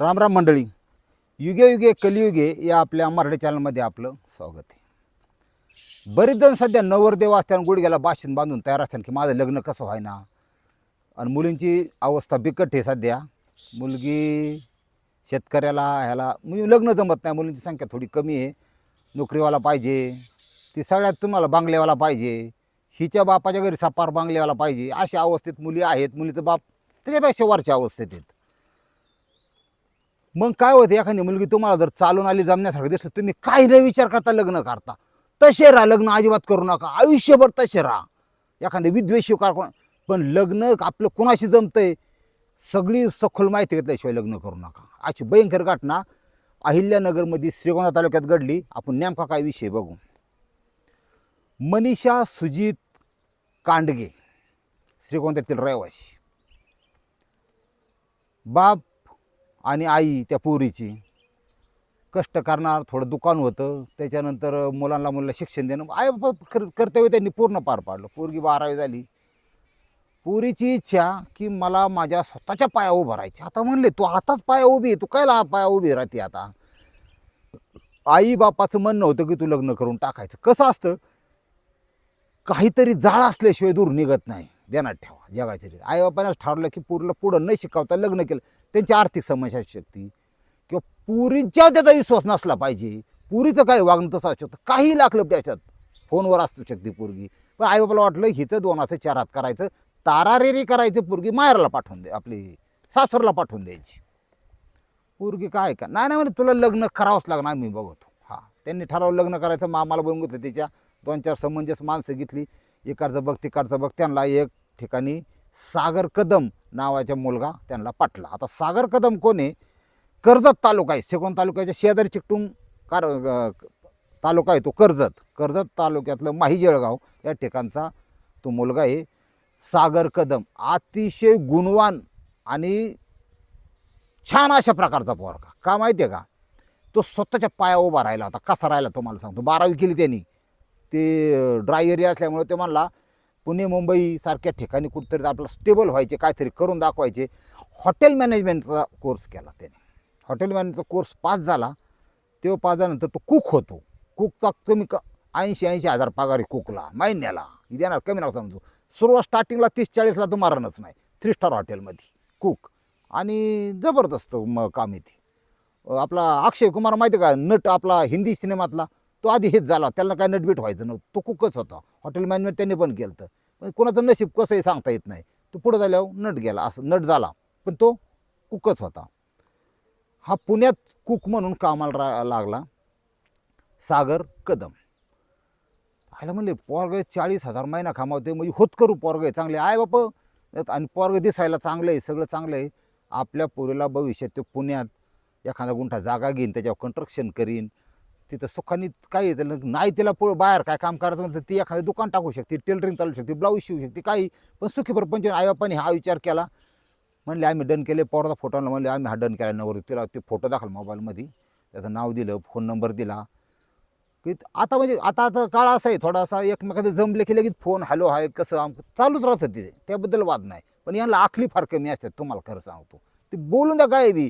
राम राम मंडळी. युगे युगे कलियुगे या आपल्या मराठी चॅनलमध्ये आपलं स्वागत आहे. बरेच जण सध्या नवरदेव असताना गुडघ्याला बाशिंग बांधून तयार असतात की माझं लग्न कसं व्हायना. आणि मुलींची अवस्था बिकट आहे सध्या. मुलगी शेतकऱ्याला ह्याला म्हणजे लग्न जमत नाही मुलींची संख्या थोडी कमी आहे. नोकरीवाला पाहिजे. ती सगळ्यात तुम्हाला बांगलेवाला पाहिजे. हिच्या बापाच्या घरी सापार बांगलेवाला पाहिजे. अशा अवस्थेत मुली आहेत. मुलीचं बाप त्याच्यापेक्षा वरच्या अवस्थेत आहेत. मग काय होतं एखादी मुलगी तुम्हाला जर चालून आली जमण्यासारखं दिसलं तुम्ही काही नाही विचार करता लग्न करता? तसे राहा लग्न अजिबात करू नका. आयुष्यभर तसे राहा. एखादे विद्वेषी कार पण लग्न आपलं कोणाशी जमतंय? सगळी सखोल माहिती घेतल्याशिवाय लग्न करू नका. अशी भयंकर घटना अहिल्यानगरमध्ये श्रीगोंदा तालुक्यात घडली. आपण नेमका काय विषय बघू? मनीषा सुजित कांडगे श्रीगोंद्यातील रहिवासी. बाप आणि आई त्या पोरीची. कष्ट करणार थोडं दुकान होतं. त्याच्यानंतर मुलांना मुलांना शिक्षण देणं. आई कर कर्तव्य त्यांनी पूर्ण पार पाडलं. पोरगी बारावी झाली. पोरीची इच्छा की मला माझ्या स्वतःच्या पाया उभं राहायची. आता म्हणले तू आताच पाया उभी आहे. तू कायला पाया उभी राहते आता? आई बापाचं म्हणणं होतं की तू लग्न करून टाकायचं. कसं असतं? काहीतरी जाळ असल्याशिवाय दूर निघत नाही. देणार ठेवा. जगाची आई बापानेच ठरवलं की पूरला पुढं न शिकवता लग्न केलं. त्यांची आर्थिक समस्या असू शकते. किंवा पुरीच्या त्याचा विश्वास नसला पाहिजे. पुरीचं काही वागणं तसं असू शकतं. काही लागलं त्याच्यात फोनवर असू शकते पोरगी. पण आई बाबाला वाटलं हिचं दोन हात चार करायचं. तारारेरी करायचं पोरगी माहेरला पाठवून दे. आपली सासरला पाठवून द्यायची. पोरगी काय का नाही नाही म्हणे तुला लग्न करावंच लागणार मी बघतो. हां. त्यांनी ठरवलं लग्न करायचं. मामाला बघून घेतलं. त्याच्या दोन चार समंजस माणसं घेतली. इकडचं बघ तिकडचं बघ. त्यांना एक ठिकाणी सागर कदम नावाचा मुलगा त्यांना पाटला आता सागर कदम कोण आहे? कर्जत तालुका आहे. सेकोण तालुक्याच्या शेजारी चिकटून कार तालुका आहे तो कर्जत. कर्जत तालुक्यातलं माही जळगाव या ठिकाणचा तो मुलगा आहे सागर कदम. अतिशय गुणवान आणि छान अशा प्रकारचा पोरगा. का माहिती आहे का? तो स्वतःच्या पाया उभा राहिला. होता कसा राहिला तुम्हाला सांगतो. बारावी केली त्यांनी. ते ड्राय एरिया असल्यामुळे ते म्हणला पुणे मुंबई सारख्या ठिकाणी कुठेतरी आपलं स्टेबल व्हायचे काहीतरी करून दाखवायचे. हॉटेल मॅनेजमेंटचा कोर्स केला त्याने. हॉटेल मॅनेजचा कोर्स पास झाला. तो पास झाल्यानंतर तो कुक होतो. कुकचा कमी क ऐंशी ऐंशी हजार पगार आहे कुकला महिन्याला. देणार कमी नाव समजू. सुरुवात स्टार्टिंगला तीस चाळीसला तर मारणच नाही. थ्री स्टार हॉटेलमध्ये कुक आणि जबरदस्त म काम येते आपला अक्षय कुमार माहिती आहे का? नट आपला हिंदी सिनेमातला. तो आधी हेच झाला. त्याला काय नटबीट व्हायचं नव्हतं. तो कुकच होता. हॉटेल मॅनेजमेंट त्यांनी पण केलं तर पण कोणाचं नशीब कसंही सांगता येत नाही. तो पुढं झाल्यावर नट गेला. असं नट झाला. पण तो कुकच होता. हा पुण्यात कुक म्हणून कामाला रा लागला. सागर कदम. आयला म्हणले पोरग चाळीस हजार महिना कामावते म्हणजे होत करू पोरग. चांगले आहे बाप आणि पोरग दिसायला चांगलं आहे. सगळं चांगलं आहे. आपल्या पोरीला भविष्यात ते पुण्यात एखादा गुंठा जागा घेईन. त्याच्यावर कन्स्ट्रक्शन करीन. तिथं सुखानी काय त्याला नाही. तिला पुढं बाहेर काय काम करायचं म्हटलं ती एखादं दुकान टाकू शकते टेलरिंग चालू शकते ब्लाऊज शिवू शकते काही. पण सुखी आई आईबापाने हा विचार केला. म्हणले आम्ही डन केले पोराचा फोटो आणला. म्हणले आम्ही हा डन केला नवर तिला ते फोटो दाखल मोबाईलमध्ये त्याचं नाव दिलं फोन नंबर दिला. की आता म्हणजे आता आता काळ असा आहे थोडासा एकमेकाचं जमले की लगेच फोन हॅलो हाय कसं आम चालूच राहतं तिथे त्याबद्दल वाद नाही. पण यांना आखली फार कमी असतात तुम्हाला खरं सांगतो. ते बोलून द्या काय बी.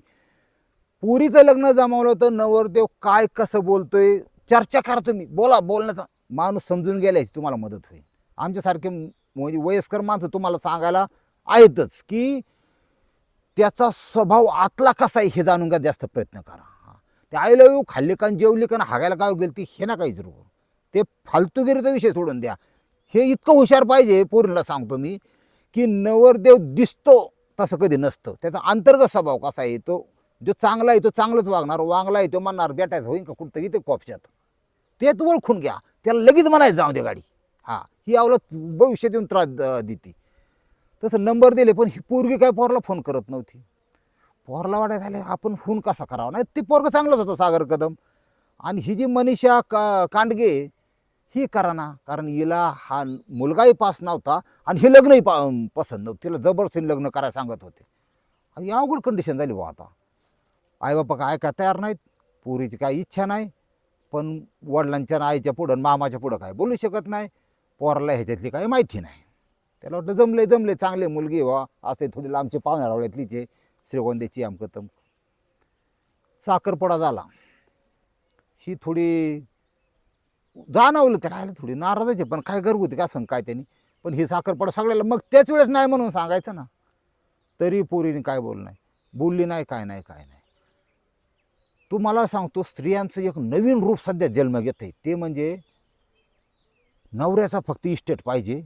पुरीचं लग्न जमावलं तर नवरदेव काय कसं बोलतोय? चर्चा करा तुम्ही. बोला बोलण्याचा. माणूस समजून गेल्याची तुम्हाला मदत होईल. आमच्यासारखे म्हणजे वयस्कर माणसं तुम्हाला सांगायला आहेतच की त्याचा स्वभाव आतला कसा आहे हे जाणून घ्या. जास्त प्रयत्न करा. हा. ते आईला येऊ खाल्ली खाल्ले का जेवली का हागायला काय गेली ती हे ना काही जरूर ते फालतूगिरीचा विषय सोडून द्या. हे इतकं हुशार पाहिजे पूर्णला सांगतो मी की नवरदेव दिसतो तसं कधी नसतं. त्याचा अंतर्गत स्वभाव कसा आहे तो जो चांगला आहे तो चांगलंच वागणार वांगला आहे तो म्हणणार बेटायचं होईन का कुठं इथे कॉपशात ते तू ओळखून घ्या. त्याला लगेच म्हणायचं जाऊ दे गाडी. हा ही आवलं भविष्यात येऊन त्रास द- देते. तसं नंबर दिले पण ही पोरगी काय पोरला फोन करत नव्हती. पोरला वाटायला झाले आपण फोन कसा करावा? नाही ते पोरगं चांगलंच होतं सागर कदम. आणि ही जी मनीषा का कांडगे ही करा ना कारण हिला हा मुलगाही पास नव्हता आणि हे लग्नही पा पसंत नव्हतं. तिला जबरदस्तीने लग्न करायला सांगत होते. आणि अवघड कंडिशन झाली बा आता. आईबापा काय ऐका तयार नाहीत? पोरीची काही इच्छा नाही. पण वडिलांच्या आईच्या पुढं मामाच्या पुढं काय बोलू शकत नाही. पोराला ह्याच्यातली काही माहिती नाही. त्याला वाटलं जमले जमले चांगले मुलगी व्हा. असे थोडी लांबचे पाहुण्या रावळ्यातलीचे श्रीगोंद्याची आमकतम साखरपडा झाला. ही थोडी जाणवलं त्याला आलं थोडी नाराजच आहे. पण काय घरगुती का सांग काय त्यांनी. पण ही साखरपडा सगळ्याला मग त्याच वेळेस नाही म्हणून सांगायचं ना. तरी पोरीने काय बोल नाही. बोलली नाही काय नाही काय नाही. तुम्हाला सांगतो स्त्रियांचं एक नवीन रूप सध्या जन्म घेत आहे. ते म्हणजे नवऱ्याचा फक्त इस्टेट पाहिजे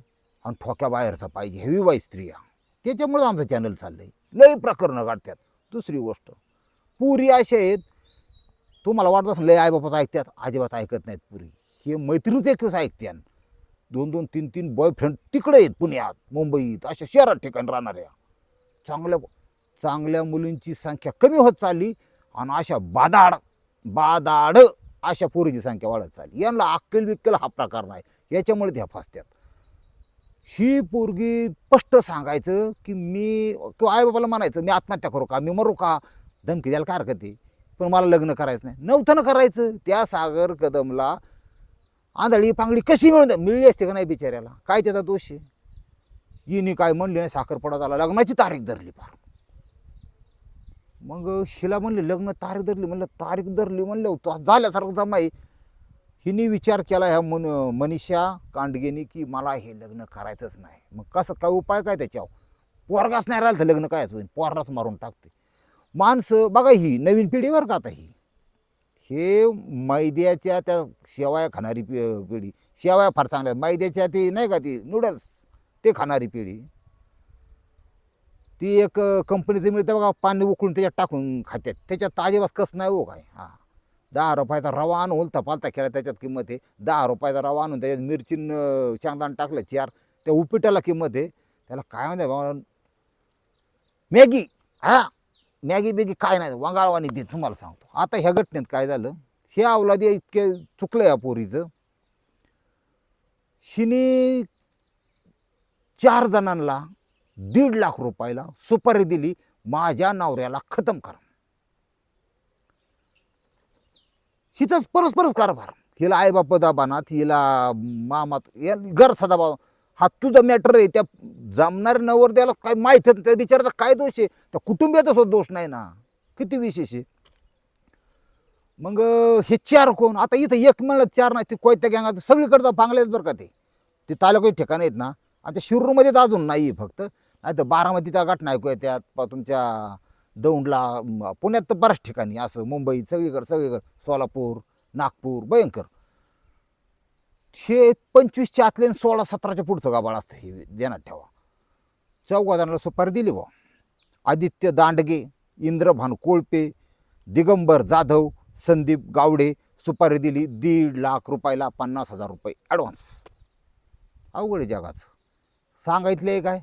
आणि ठोक्या बाहेरचा पाहिजे. हेवी बाई स्त्रिया त्याच्यामुळं आमचं चॅनल चाललं आहे लय प्रकरणं काढतात दुसरी गोष्ट पुरी अशा आहेत. तुम्हाला वाटत असं लय आईबापात ऐकतात. अजिबात ऐकत नाहीत पुरी. हे मैत्रीच एक दिवस ऐकत्यान दोन दोन तीन तीन बॉयफ्रेंड तिकडे आहेत पुण्यात मुंबईत. अशा शहरात ठिकाणी राहणाऱ्या. चांगल्या चांगल्या मुलींची संख्या कमी होत चालली. आणि अशा बादाड बादाड अशा पोरीची संख्या वाढत चालली. यांना अक्कल बिक्कल हा प्रकार नाही. याच्यामुळे त्या फासत्यात. ही पोरगी स्पष्ट सांगायचं की मी किंवा आईबाबाला म्हणायचं मी आत्महत्या करू का? मी मरू का? धमकी द्यायला काय हरकत आहे? पण मला लग्न करायचं नाही. नव्हतं ना करायचं. त्या सागर कदमला आंधळी पांगडी कशी मिळून मिळली असते का नाही बिचाऱ्याला? काय त्याचा दोष आहे? हिने काय म्हणली नाही साखरपडा झाला. लग्नाची तारीख धरली फार. मग हिला म्हणले लग्न तारीख धरली म्हणलं तारीख धरली म्हणलं तो झाल्यासारखं जमाई हिने विचार केला ह्या मन मनीषा कांडगेनी की मला हे लग्न करायचंच नाही. मग कसं काय उपाय काय त्याच्यावर? पोरगाच नाही राहिलं तर लग्न कायच होईल पोरगाच मारून टाकते. माणसं बघा ही नवीन पिढीवर का आता ही? हे मैद्याच्या त्या शेवाया खाणारी पि पिढी. शेवाया फार चांगल्या आहेत. मैद्याच्या ती नाही का ती नूडल्स ते खाणारी पिढी. ती एक कंपनीचं मिळतं बघा पाणी उकळून त्याच्यात टाकून खात्यात. त्याच्यात ताजेबाज कस नाही हो काय. हां. दहा रुपयाचा रवा आणून उलता पालता केला त्याच्यात किंमत आहे. दहा रुपयाचा रवा आणून त्याच्यात मिरचीनं चांगदान टाकलं चार. त्या उपिटाला किंमत आहे. त्याला काय म्हणते बाबा? मॅगी. हां. मॅगी बिगी काय नाही. वंगाळवाणी दे तुम्हाला सांगतो. आता ह्या घटनेत काय झालं? हे अवलादी इतके चुकलं या पोरीचं. शिनी चार जणांना दीड लाख रुपयाला सुपारी दिली माझ्या नवऱ्याला खतम करा. हिचाच परस्परच कारभार. हिला आईबाप दाबानात हिला मामात या घर सदाबा हा तुझा मॅटर आहे त्या जमणाऱ्या नवर द्यायला काय माहीत त्या बिचाराचा काय दोष आहे? त्या कुटुंबियाचा सुद्धा दोष नाही ना. किती विशेष आहे. मग हे चार कोण? आता इथं एक म्हणलं चार नाही ते कोयत्या गँगात सगळीकडचा पांगले बरं का ते. ते तालुक्याचे ठिकाण आहेत ना. आता शिरूरमध्येच अजून नाही आहे फक्त. नाही तर बारामतीच्या घटना ऐकू येत्यात प- तुमच्या दौंडला पुण्यात तर बऱ्याच ठिकाणी असं मुंबई सगळीकडं सगळीकडं. सोलापूर नागपूर भयंकर. हे पंचवीसच्या आतले आणि सोळा सतराच्या पुढचं गाबाळ असतं हे देण्यात ठेवा. चौघा जणांना सुपारी दिली बा आदित्य दांडगे इंद्रभान कोळपे दिगंबर जाधव संदीप गावडे सुपारी दिली दीड लाख रुपयाला पन्नास हजार रुपये ॲडव्हान्स अवघड आहे जगाचं. सांगितले काय?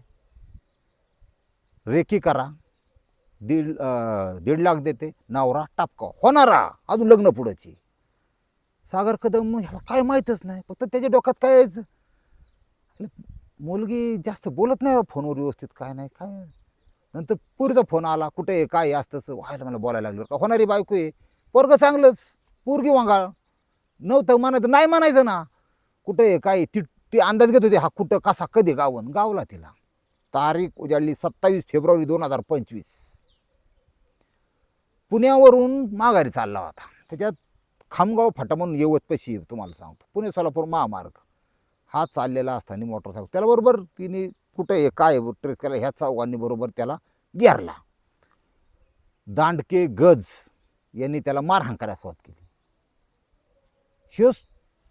रेकी करा. दीड दीड लाख देते. नवरा टापका. होणारा. अजून लग्न पुढंची. सागर कदम ह्याला काय माहीतच नाही. फक्त त्याच्या डोक्यात काय यायचं? मुलगी जास्त बोलत नाही फोनवर व्यवस्थित. काय नाही काय नंतर पुरीचा फोन आला. कुठे आहे काय असतंच तसं व्हायला मला बोलायला लागलं का. होणारी बायको आहे. पोरगं चांगलंच. पोरगी वांगाळ. नव्हतं म्हणायचं नाही म्हणायचं ना. कुठे आहे काय तिट ती अंदाज घेत होती हा कुठं कसा कधी गावन? गावला तिला. तारीख उजाडली सत्तावीस फेब्रुवारी दोन हजार पंचवीस. पुण्यावरून माघारी चालला होता. त्याच्यात खामगाव फाटा म्हणून येवत पशी तुम्हाला सांगतो. पुणे सोलापूर महामार्ग. हा चाललेला असताना मोटरसायकल त्याला बरोबर तिने कुठं आहे काय ट्रेस केला ह्या चौघांनी बरोबर त्याला घेरला. दांडके गज यांनी त्याला मारहाण करायला सुरुवात केली. शिवस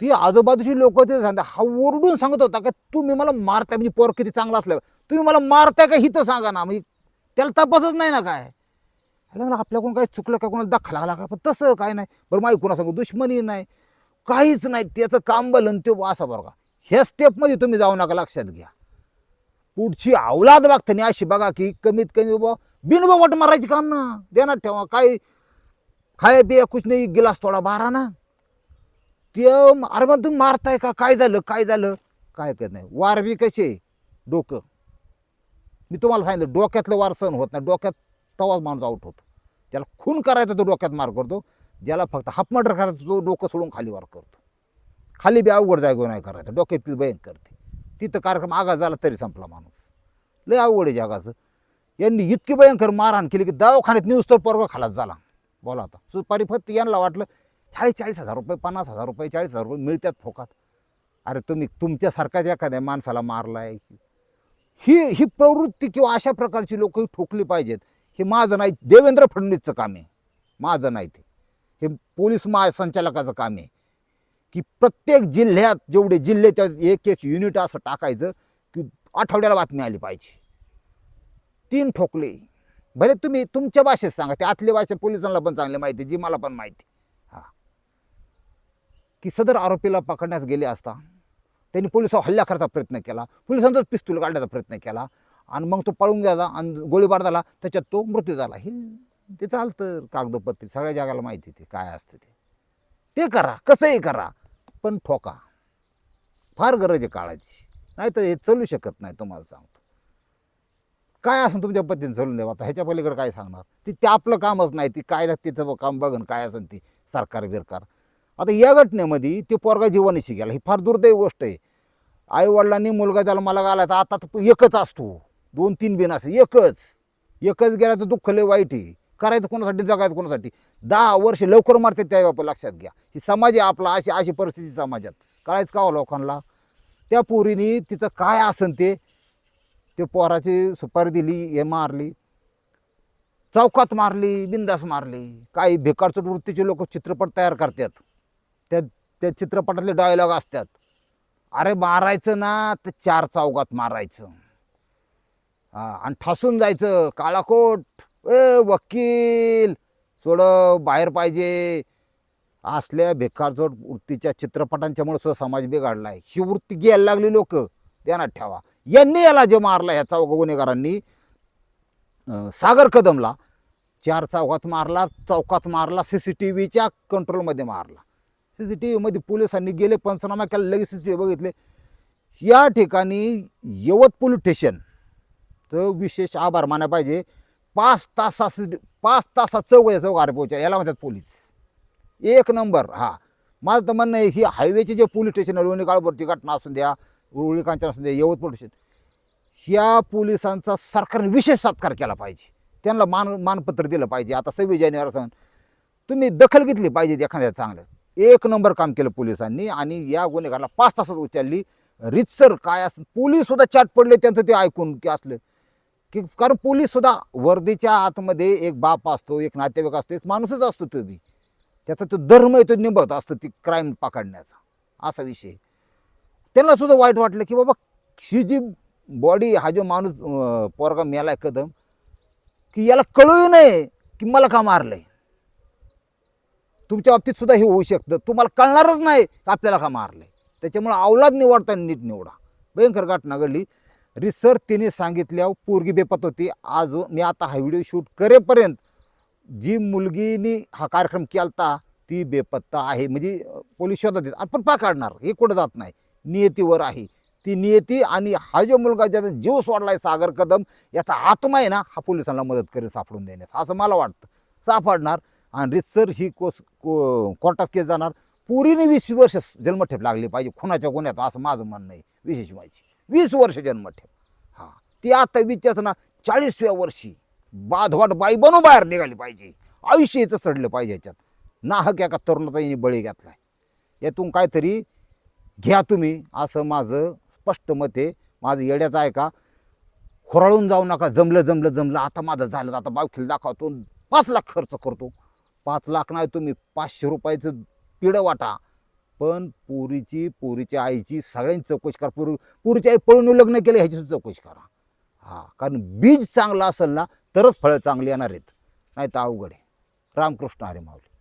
ती आजूबाजूची लोक ते सांगता हा ओरडून सांगत होता का तुम्ही मला मारताय म्हणजे पोर किती चांगला असल्यावर तुम्ही मला मारताय का हिथं सांगा ना. म्हणजे त्याला तपासच नाही ना काय. ह्याला मला आपल्याकडून काय चुकलं का? कोणाला दखला आला का? पण तसं काय नाही. बरं माही कुणा सांगू दुश्मनी नाही. काहीच नाही. त्याचं काम बलन ते असा बरं का. ह्या स्टेपमध्ये तुम्ही जाऊ नका लक्षात घ्या. पुढची अवलाद नाही अशी बघा की कमीत कमी बा बिनबोट मारायची काम ना. देणार ठेवा. काय खाया पिया कुछ नाही गिलास थोडा बारा ना. ते अरे मग तुम्ही मारताय का? काय झालं? काय झालं? काय करत नाही. वार बी कसे? डोकं. मी तुम्हाला सांगितलं डोक्यातलं वार सहन होत नाही. डोक्यात तवाच माणूस आउट होतो. त्याला खून करायचा तो डोक्यात मार करतो. ज्याला फक्त हाफ मर्डर करायचा तो डोकं सोडून खाली वार करतो. खाली बी अवघड जागो नाही करायचं. डोक्यातली भयंकर ते तिथं कार्यक्रम आघात झाला तरी संपला माणूस. लय अवघड आहे जगाचं. यांनी इतकी भयंकर मारहाण केली की दवाखान्यात न्यूज तर पोरगा खालाच झाला. बोला आता. सुपारी फक्त यांना वाटलं चाळीस चाळीस हजार रुपये पन्नास हजार रुपये चाळीस हजार रुपये मिळतात फोकाट अरे तुम्ही तुमच्यासारखाच एखाद्या माणसाला मारलाय. ही ही प्रवृत्ती किंवा अशा प्रकारची लोक ठोकली पाहिजेत. हे माझं नाही देवेंद्र फडणवीसचं काम आहे. माझं नाही ते. हे पोलीस महासंचालकाचं काम आहे. की प्रत्येक जिल्ह्यात जेवढे जिल्हे त्या एक एक युनिट असं टाकायचं की आठवड्याला बातमी आली पाहिजे. तीन ठोकले. भले तुम्ही तुमच्या भाषेत सांगा ते आतली भाषा पोलिसांना पण चांगली माहिती जी मला पण माहिती की सदर आरोपीला पकडण्यास गेले असता त्यांनी पोलिसावर हल्ला करायचा प्रयत्न केला. पोलिसांचाच पिस्तूल काढण्याचा प्रयत्न केला. आणि मग तो पळून गेला आणि गोळीबार झाला. त्याच्यात तो मृत्यू झाला. हे ते चालतं कागदोपत्री. सगळ्या जगाला माहिती ते काय असतं ते. ते करा. कसंही करा. पण ठोका. फार गरज आहे काळाची. नाही तर हे चालू शकत नाही तुम्हाला सांगतो. काय असं तुमच्या पद्धतीने चलून द्यावा? आता ह्याच्या पलीकडे काय सांगणार? ती ते आपलं कामच नाही. ती काय तिचं काम बघन. काय असेल ती सरकार बिरकार आता या घटनेमध्ये ते पोरगा जीवनाशी गेला. ही फार दुर्दैव गोष्ट आहे. आईवडिलांनी मुलगा ज्याला मला घालायचा आता तर एकच असतो. दोन तीन बिन असं एकच. एकच गेल्याचं दुःख लय वाईट आहे. करायचं कोणासाठी जगायचं कोणासाठी? दहा वर्ष लवकर मारते त्या बाप लक्षात घ्या. ही समाज आहे आपला अशी अशी परिस्थिती समाजात. कळायचं का हो लोकांना? त्या पोरीने तिचं काय असन ते? ते पोराची सुपारी दिली हे मारली. चौकात मारली बिंदास मारली. काही बेकारचं वृत्तीचे लोक चित्रपट तयार करतात. त्या त्या चित्रपटातले डायलॉग असतात. अरे मारायचं ना तर चार चौकात मारायचं. हा आणि ठासून जायचं काळाकोट ए वकील सोड बाहेर पाहिजे. असल्या बेकारचोट वृत्तीच्या चित्रपटांच्यामुळे सुद्धा समाज बिघडला आहे ही वृत्ती घ्यायला लागली लोक. ध्यानात ठेवा. यांनी याला जे मारला ह्या चौघ गुन्हेगारांनी सागर कदमला चार चौकात मारला चौकात मारला सी सी टी व्हीच्या कंट्रोलमध्ये मारला. सी सी टी व्हीमध्ये पोलिसांनी गेले पंचनामा केला लगेच सी सी टी व्ही बघितले. या ठिकाणी यवत पोलीस स्टेशनचं विशेष आभार माना पाहिजे. पाच तासा पाच तासात चौघ आर पोहोचा याला म्हणतात पोलीस. एक नंबर हा. माझं तर म्हणणं आहे ही हायवेचे जे पोलीस स्टेशन लोणी काळभरची घटना असून द्या उरुळी असून द्या यवत पोलीस स्टेशन ह्या पोलिसांचा सरकारने विशेष सत्कार केला पाहिजे. त्यांना मान मानपत्र दिलं पाहिजे. आता सव्वीस जानेवारी सण तुम्ही दखल घेतली पाहिजे एखाद्या चांगलं. एक नंबर काम केलं पोलिसांनी आणि या गुन्हेगाराला पाच तासात उचलली. रितसर काय असं पोलीस सुद्धा चाट पडले त्यांचं ते ऐकून की असलं. की कारण पोलीस सुद्धा वर्दीच्या आतमध्ये एक बाप असतो एक नातेवाईक असतो एक माणूसच असतो तो बी. त्याचा तो धर्म येतो तो असतो ती क्राईम पकडण्याचा. असा विषय. त्यांना सुद्धा वाईट वाटलं की बाबा ही जी बॉडी हा जो माणूस पोरगा पोरगा आहे कदम की याला कळू नये की मला का मारलंय? तुमच्या बाबतीत सुद्धा हे होऊ शकतं. तुम्हाला कळणारच नाही का आपल्याला का मारलंय. त्याच्यामुळं अवलाद निवडताना नीट निवडा. भयंकर घटना घडली. रिसर तिने सांगितल्यावर पोरगी बेपत होती. आज मी आता हा व्हिडिओ शूट करेपर्यंत जी मुलगीनी हा कार्यक्रम केलता ती बेपत्ता आहे. म्हणजे पोलीस शोधत येत आपण पकडणार हे कुठं जात नाही. नियतीवर आहे. ती नियती आणि हा जो मुलगा ज्याचा जीव सोडलाय सागर कदम याचा आत्मा आहे ना हा पोलिसांना मदत करेल सापडून देण्यास. असं मला वाटतं. सापडणार. आणि रितसर ही कोस को कोर्टात केस जाणार. पुरीने वीस वर्ष जन्मठेप लागली पाहिजे. खुनाच्या गुन्ह्यात असं माझं म्हणणं आहे. विशेष व्हायची. वीस वर्ष जन्मठेप. हां. ती आता विचारचं ना चाळीसव्या वर्षी बाधवाट बाई बनू बाहेर निघाली पाहिजे. आयुष्य याचं चढलं पाहिजे याच्यात नाहक एका तरुणाचा बळी घेतलाय. यातून काहीतरी घ्या तुम्ही असं माझं स्पष्ट मत आहे. माझं येड्याचं आहे का होराळून जाऊ नका. जमलं जमलं जमलं. आता माझं झालं. आता बावखील दाखवतो पाच लाख खर्च करतो. पाच लाख नाही तुम्ही पाचशे रुपयाचं पिढं वाटा. पण पुरीची पुरीच्या आईची सगळ्यांची चौकशी करा. पुरी पुरीची आई पळून लग्न केलं ह्याची सुद्धा चौकशी करा. हा कारण बीज चांगलं असेल ना तरच फळं चांगली येणार आहेत. नाही तर अवघड आहे. रामकृष्ण हरे माऊली.